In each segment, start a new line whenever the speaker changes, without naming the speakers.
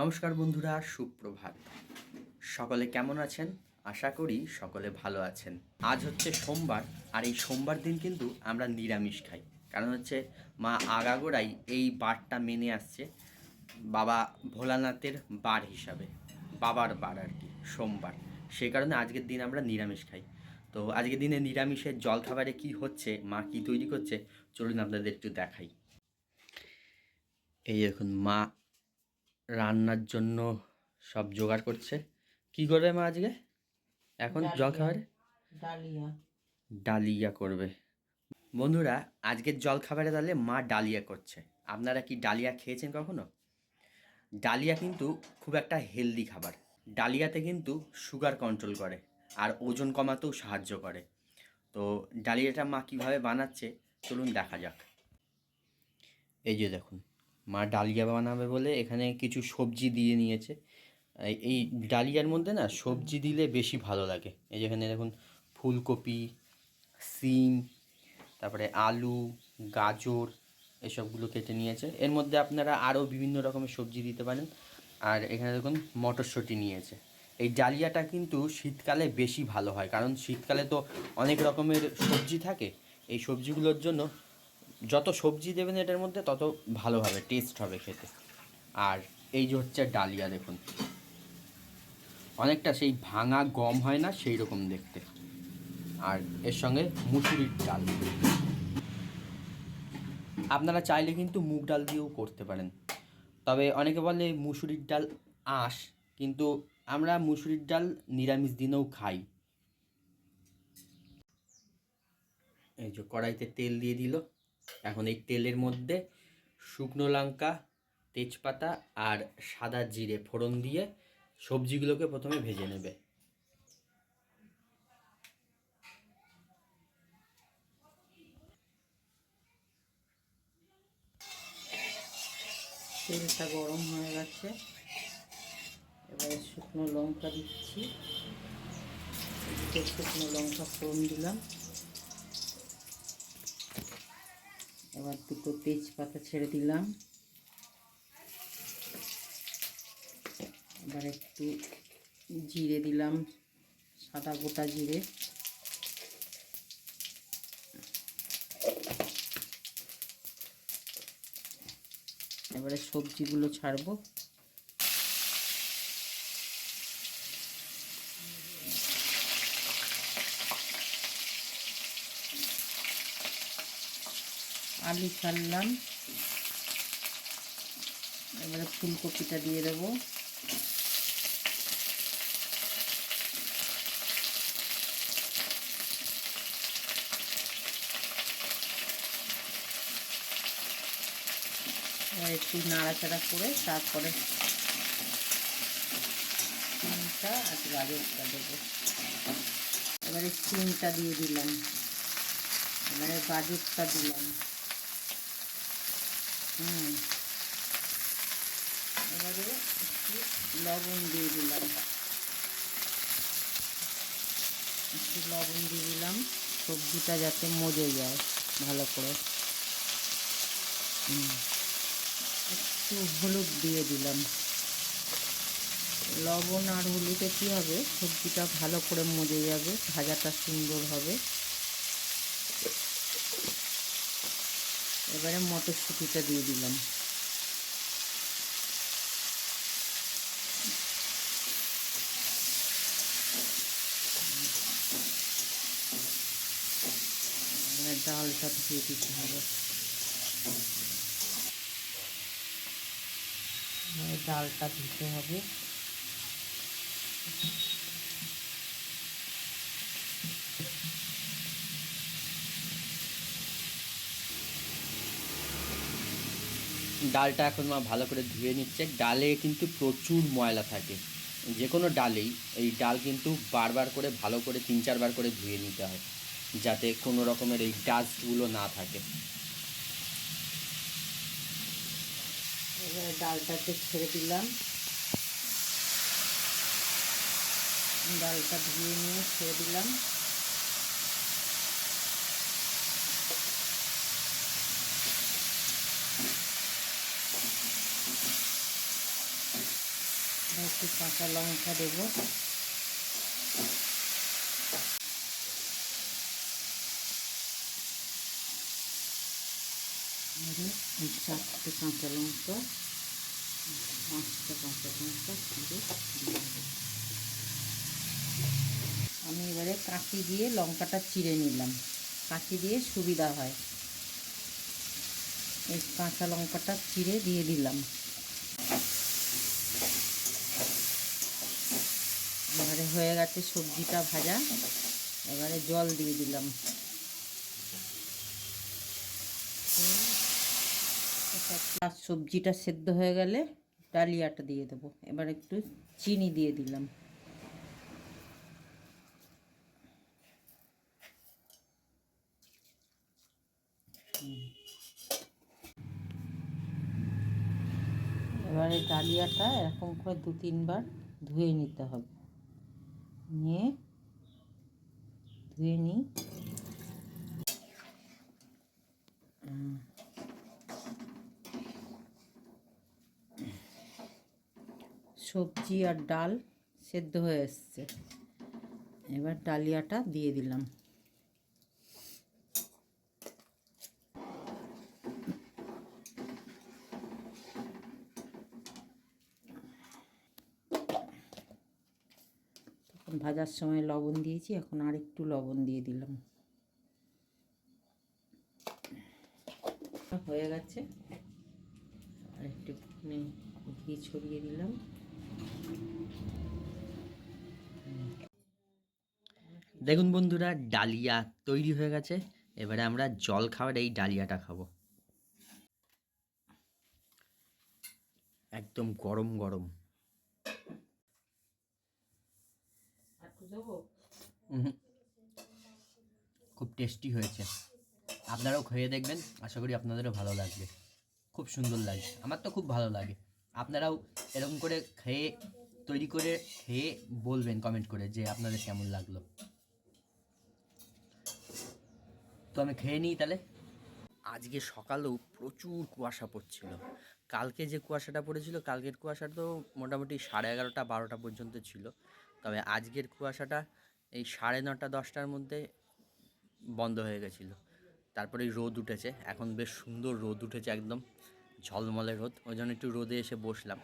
নমস্কার বন্ধুরা, সুপ্রভাত। সকলে কেমন আছেন? আশা করি সকলে ভালো আছেন। আজ হচ্ছে সোমবার, আর এই সোমবার দিন কিন্তু আমরা নিরামিষ খাই। কারণ হচ্ছে মা আগাগোড়াই এই বারটা মেনে আসছে বাবা ভোলানাথের বার হিসাবে, বাবার বার আর কি, সোমবার। সেই কারণে আজকের দিন আমরা নিরামিষ খাই। তো আজকের দিনে নিরামিষের জলখাবারে কি হচ্ছে, মা কি তৈরি করছে, চলুন আপনাদের একটু দেখাই। এই এখন মা রান্নার জন্য সব জোগাড় করছে। কি করবে মা আজকে? এখন। জলখাবারে
ডালিয়া।
ডালিয়া। করবে। বন্ধুরা আজকের জলখাবারে তাহলে মা ডালিয়া করছে। আপনারা কি ডালিয়া খেয়েছেন কখনো? ডালিয়া কিন্তু খুব একটা হেলদি খাবার। ডালিয়াতে কিন্তু সুগার কন্ট্রোল করে আর ওজন কমাতেও সাহায্য করে। তো ডালিয়াটা মা কীভাবে বানাচ্ছে চলুন দেখা যাক। এই যে দেখুন মা ডালিয়া বানাবে বলে এখানে কিছু সবজি দিয়ে নিয়েছে। এই- ডালিয়ার মধ্যে না সবজি দিলে বেশি ভালো লাগে। এই যেখানে দেখুন ফুলকপি, সিম, তারপরে আলু, গাজর এসবগুলো কেটে নিয়েছে। এর মধ্যে আপনারা আরও বিভিন্ন রকমের সবজি দিতে পারেন। আর এখানে দেখুন মটরশুঁটি নিয়েছে। এই ডালিয়াটা কিন্তু শীতকালে বেশি ভালো হয়, কারণ শীতকালে তো অনেক রকমের সবজি থাকে। এই সবজিগুলোর জন্য যত সবজি দেবেন এটার মধ্যে, তত ভালো হবে টেস্ট হবে খেতে। আর এই যে হচ্ছে ডালিয়া, দেখুন। অনেকটা সেই ভাঙা গম হয় না, সেই রকম দেখতে। আর এর সঙ্গে মুসুরির ডাল। আপনারা চাইলে কিন্তু মুগ ডাল দিয়েও করতে পারেন। তবে অনেকে বলে মুসুরির ডাল আঁশ, কিন্তু আমরা মুসুরির ডাল নিরামিষ দিনেও খাই। এই যে কড়াইতে তেল দিয়ে দিল। এখন এই তেলের মধ্যে শুকনো লঙ্কা, তেজপাতা আর সাদা জিরে ফোড়ন দিয়ে সবজিগুলোকে প্রথমে ভেজে নেবে।
তেলটা গরম হয়ে গেছে। এবারে শুকনো লঙ্কা দিচ্ছি। শুকনো লঙ্কা ফোড়ন দিলাম। এবার দুটো তেজপাতা ছেড়ে দিলাম। এবার একটু জিরে দিলাম, সাদা গোটা জিরে। এবারে সবজিগুলো ছাড়বো। আলু ছাড়লাম। এবারে ফুলকপিটা দিয়ে দেবো। একটু নাড়াচাড়া করে তারপরে সিমটা আর গাজরটা দেবো। এবারে চিনটা দিয়ে দিলাম। এবারে গাজরটা দিলাম। এবারে একটু লবণ দিয়ে দিলাম। একটু লবণ দিয়ে দিলাম সবজিটা যাতে মজে যায় ভালো করে একটু হলুদ দিয়ে দিলাম। লবণ আর হলুদে কী হবে? সবজিটা ভালো করে মজে যাবে, ভাজাটা সুন্দর হবে। এবারে মটরশুঁটিটা দিয়ে দিলাম। ডালটা ধুয়ে দিতে হবে। ডালটা দিতে হবে।
ডালটা এখন মা ভালো করে ধুয়ে নিচ্ছে। ডালে কিন্তু প্রচুর ময়লা থাকে। যে কোনো ডালেই এই ডাল কিন্তু বারবার করে, ভালো করে তিন চারবার করে ধুয়ে নিতে হয়, যাতে কোনো রকমের এই ডাস্টগুলো না থাকে।
এবারে ডালটাকে ছেড়ে দিলাম। ডালটা ধুয়ে নিয়ে ছেড়ে দিলাম। একটু কাঁচা লঙ্কা দেবো। চারটে কাঁচা লঙ্কা, পাঁচটা কাঁচা লঙ্কা আমি এবারে কাঁচি দিয়ে লঙ্কাটা চিড়ে নিলাম। কাঁচি দিয়ে সুবিধা হয়। এই কাঁচা লঙ্কাটা চিড়ে দিয়ে দিলাম এবারে হয়ে গেছে সবজিটা ভাজা। এবারে জল দিয়ে দিলাম। সবজিটা সেদ্ধ হয়ে গেলে ডালিয়াটা দিয়ে দেবো। এবার একটু চিনি দিয়ে দিলাম। এবারে ডালিয়াটা এরকম করে দু তিনবার ধুয়ে নিতে হবে। নিয়ে ধুয়ে নিই। সবজি আর ডাল সেদ্ধ হয়ে এসছে এবার ডালিয়াটা দিয়ে দিলাম ভাজার সময় লবণ দিয়েছি, এখন আর একটু লবণ দিয়ে দিলাম। হয়ে গেছে। আর একটু ঘি ছড়িয়ে দিলাম।
দেখুন বন্ধুরা, ডালিয়া তৈরি হয়ে গেছে। এবারে আমরা জল খাওয়ার এই ডালিয়াটা খাব। একদম গরম গরম। খুব টেস্টি হয়েছে। আপনারাও খেয়ে দেখবেন আশা করি আপনাদেরও ভালো লাগবে। খুব সুন্দর লাগে আমার তো খুব ভালো লাগে। আপনারাও এরকম করে খেয়ে তৈরি করে খেয়ে বলবেন কমেন্ট করে যে আপনাদের কেমন লাগল। তো আমি খেয়ে নিই তাহলে। আজকে সকালেও প্রচুর কুয়াশা পড়ছিল। কালকে যে কুয়াশাটা পড়েছিল কালকের কুয়াশা তো মোটামুটি সাড়ে এগারোটা বারোটা পর্যন্ত ছিল। তবে আজকের কুয়াশাটা এই সাড়ে নটা, দশটার মধ্যে বন্ধ হয়ে গেছিল। তারপরে রোদ উঠেছে। এখন বেশ সুন্দর রোদ উঠেছে একদম। ঝলমলে রোদ। ওই জন্য একটু রোদে এসে বসলাম।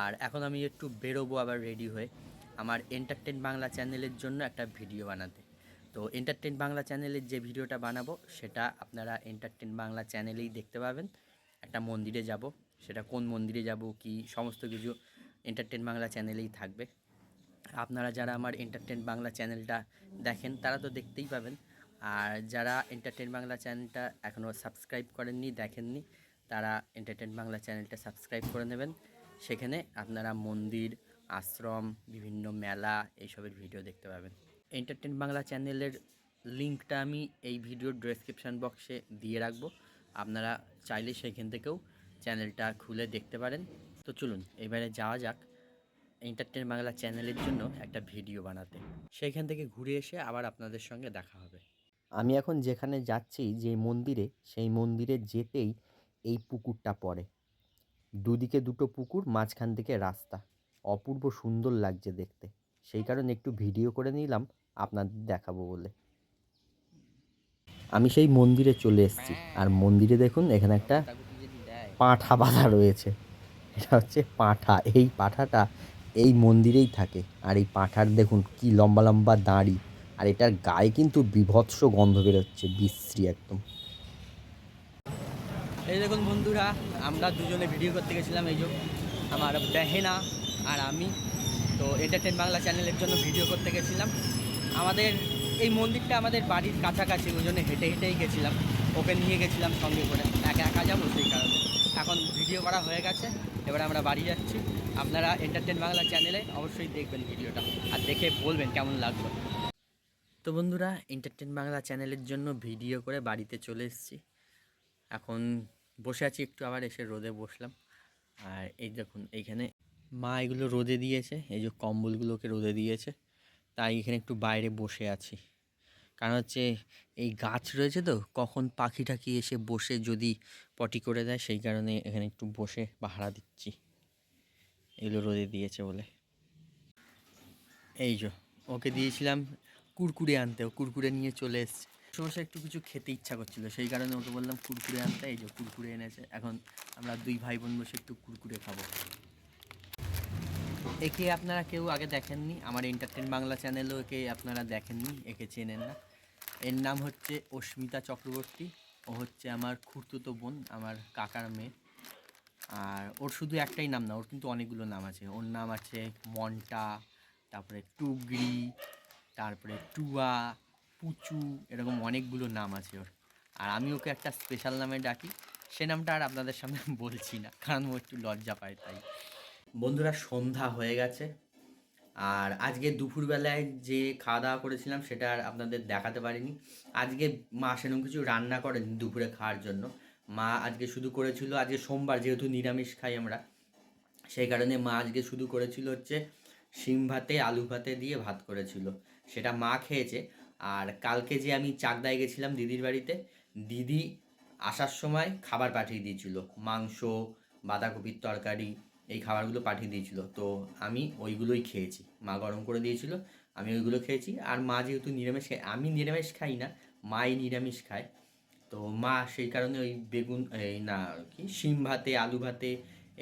আর এখন আমি একটু বেরোবো আবার রেডি হয়ে আমার এন্টারটেন বাংলা চ্যানেলের জন্য একটা ভিডিও বানাতে। তো এন্টারটেন বাংলা চ্যানেলের যে ভিডিওটা বানাবো, সেটা আপনারা এন্টারটেন বাংলা চ্যানেলেই দেখতে পাবেন। একটা মন্দিরে যাব। সেটা কোন মন্দিরে যাব, কি সমস্ত কিছু এন্টারটেন বাংলা চ্যানেলেই থাকবে। আপনারা যারা আমার এন্টারটেন বাংলা চ্যানেলটা দেখেন, তারা তো দেখতেই পাবেন। আর যারা এন্টারটেন বাংলা চ্যানেলটা এখনও সাবস্ক্রাইব করেননি, দেখেননি, তারা এন্টারটেন বাংলা চ্যানেলটা সাবস্ক্রাইব করে নেবেন। সেখানে আপনারা মন্দির, আশ্রম, বিভিন্ন মেলা এইসবের ভিডিও দেখতে পাবেন। এন্টারটেন বাংলা চ্যানেলের লিঙ্কটা আমি এই ভিডিওর ডেসক্রিপশান বক্সে দিয়ে রাখব। আপনারা চাইলে সেখান থেকেও চ্যানেলটা খুলে দেখতে পারেন। তো চলুন, এবারে যাওয়া যাক। এন্টারটেন বাংলা চ্যানেলের জন্য একটা ভিডিও বানাতে। সেইখান থেকে ঘুরে এসে আবার আপনাদের সঙ্গে দেখা হবে। আমি এখন যেখানে যাচ্ছি যে মন্দিরে সেই মন্দিরে যেতেই এই পুকুরটা পড়ে। দুদিকে দুটো পুকুর মাঝখান থেকে রাস্তা। অপূর্ব সুন্দর লাগছে দেখতে। সেই কারণে একটু ভিডিও করে নিলাম আপনাদের দেখাবো বলে। আমি সেই মন্দিরে চলে এসেছি। আর মন্দিরে দেখুন এখানে একটা পাঁঠা বাঁধা রয়েছে। এটা হচ্ছে পাঁঠা। এই পাঁঠাটা এই মন্দিরেই থাকে। আর এই পাঁঠার দেখুন কি লম্বা লম্বা দাঁড়ি। আর এটার গায়ে কিন্তু বিভৎস গন্ধ বেরোচ্ছে, বিশ্রী একদম। এই দেখুন বন্ধুরা, আমরা দুজনে ভিডিও করতে গেছিলাম, এই যে আমার বেহেনা আর আমি। তো এন্টারটেন বাংলা চ্যানেলের জন্য ভিডিও করতে গেছিলাম। আমাদের এই মন্দিরটা আমাদের বাড়ির কাছাকাছি, ওই জন্য হেঁটে হেঁটেই গেছিলাম। ওকে নিয়ে গেছিলাম সঙ্গে করে। একা একা যাব সেই কারণে। এখন ভিডিও করা হয়ে গেছে, এবার আমরা বাড়ি যাচ্ছি। আপনারা এন্টারটেন বাংলা চ্যানেলে অবশ্যই দেখবেন ভিডিওটা, আর দেখে বলবেন কেমন লাগল। তো বন্ধুরা এন্টারটেন বাংলা চ্যানেলের জন্য ভিডিও করে বাড়িতে চলে এসেছি। এখন বসে আছি, একটু আবার এসে রোদে বসলাম। আর এই দেখুন, এইখানে মা এগুলো রোদে দিয়েছে, এই যে কম্বলগুলোকে রোদে দিয়েছে। তাই এখানে একটু বাইরে বসে আছি। কারণ হচ্ছে এই গাছ রয়েছে তো, কখন পাখি টাখি এসে বসে যদি পটি করে দেয়, সেই কারণে এখানে একটু বসে পাহারা দিচ্ছি। এগুলো রোদে দিয়েছে বলে। এই যে, ওকে দিয়েছিলাম কুরকুরে আনতে। ও কুরকুরে নিয়ে চলে এসছে। সমস্যা একটু কিছু খেতে ইচ্ছা করছিল, সেই কারণে ওকে বললাম কুরকুরে আনতে। এই যে, কুরকুরে এনেছে। এখন আমরা দুই ভাই বোন বসে একটু কুরকুরে খাব। একে আপনারা কেউ আগে দেখেননি? আমার এন্টারটেন বাংলা চ্যানেলেও একে আপনারা দেখেননি? একে চেনেন না? এর নাম হচ্ছে অস্মিতা চক্রবর্তী। ও হচ্ছে আমার খুড়তুতো বোন, আমার কাকার মেয়ে। আর ওর শুধু একটাই নাম না, ওর কিন্তু অনেকগুলো নাম আছে। ওর নাম আছে মন্টা, তারপরে টুগরি, তারপরে টুয়া, পুচু, এরকম অনেকগুলো নাম আছে ওর। আর আমি ওকে একটা স্পেশাল নামে ডাকি। সে নামটা আর আপনাদের সামনে বলছি না, কারণ ও একটু লজ্জা পায় তাই। বন্ধুরা, সন্ধ্যা হয়ে গেছে। আর আজকে দুপুরবেলায় যে খাওয়া দাওয়া করেছিলাম, সেটা আর আপনাদের দেখাতে পারিনি। আজকে মা সেরকম কিছু রান্না করেন দুপুরে খাওয়ার জন্য। মা আজকে শুধু করেছিল, আজকে সোমবার যেহেতু নিরামিষ খাই আমরা, সেই কারণে মা আজকে শুধু করেছিল হচ্ছে শিম ভাতে, আলু ভাতে দিয়ে ভাত করেছিল। সেটা মা খেয়েছে। আর কালকে যে আমি চাকদায় গেছিলাম দিদির বাড়িতে, দিদি আসার সময় খাবার পাঠিয়ে দিয়েছিল। মাংস, বাঁধাকপির তরকারি এই খাবারগুলো পাঠিয়ে দিয়েছিল। তো আমি ওইগুলোই খেয়েছি। মা গরম করে দিয়েছিল, আমি ওইগুলো খেয়েছি। আর মা যেহেতু নিরামিষ খায় আমি নিরামিষ খাই না, মাই নিরামিষ খায়। তো মা সেই কারণে ওই বেগুন, এই না, কি, শিম ভাতে, আলু ভাতে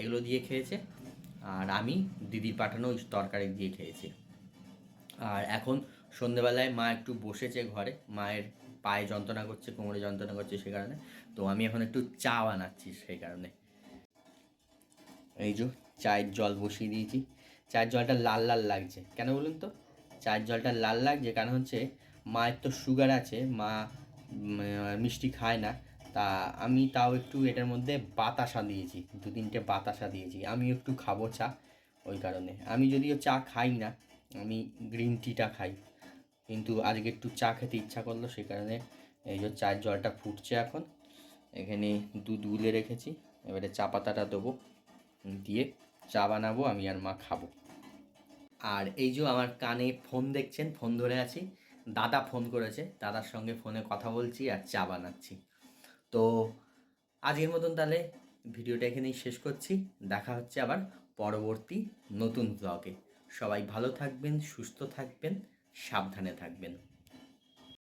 এগুলো দিয়ে খেয়েছে। আর আমি দিদির পাঠানো ওই তরকারি দিয়ে খেয়েছি। আর এখন সন্ধেবেলায় মা একটু বসেছে ঘরে। মায়ের পায়ে যন্ত্রণা করছে, কোমরে যন্ত্রণা করছে সে কারণে। তো আমি এখন একটু চা বানাচ্ছি সেই কারণে। এই যে চায়ের জল বসিয়ে দিয়েছি। চায়ের জলটা লাল লাল লাগছে। কেন বলুন তো? চায়ের জলটা লাল লাগছে কারণ হচ্ছে মায়ের তো সুগার আছে, মা মিষ্টি খায় না। তা আমি তাও একটু এটার মধ্যে বাতাসা দিয়েছি, দু তিনটে বাতাসা দিয়েছি। আমি একটু খাব চা ওই কারণে। আমি যদিও চা খাই না, আমি গ্রিন টিটা খাই। কিন্তু আজকে একটু চা খেতে ইচ্ছা করল সেই কারণে এই যে চায়ের জলটা ফুটছে এখন। এখানে দুধ গুলে রেখেছি, এবারে চা পাতাটা দেবো। দিয়ে চা বানাবো, আমি আর মা খাব। আর এই যে আমার কানে ফোন দেখছেন, ফোন ধরে আছি। দাদা ফোন করেছে, দাদার সঙ্গে ফোনে কথা বলছি আর চা বানাচ্ছি। তো আজকের মতন তাহলে ভিডিওটা এখানেই শেষ করছি। দেখা হচ্ছে আবার পরবর্তী নতুন ব্লগে সবাই ভালো থাকবেন, সুস্থ থাকবেন, সাবধানে থাকবেন।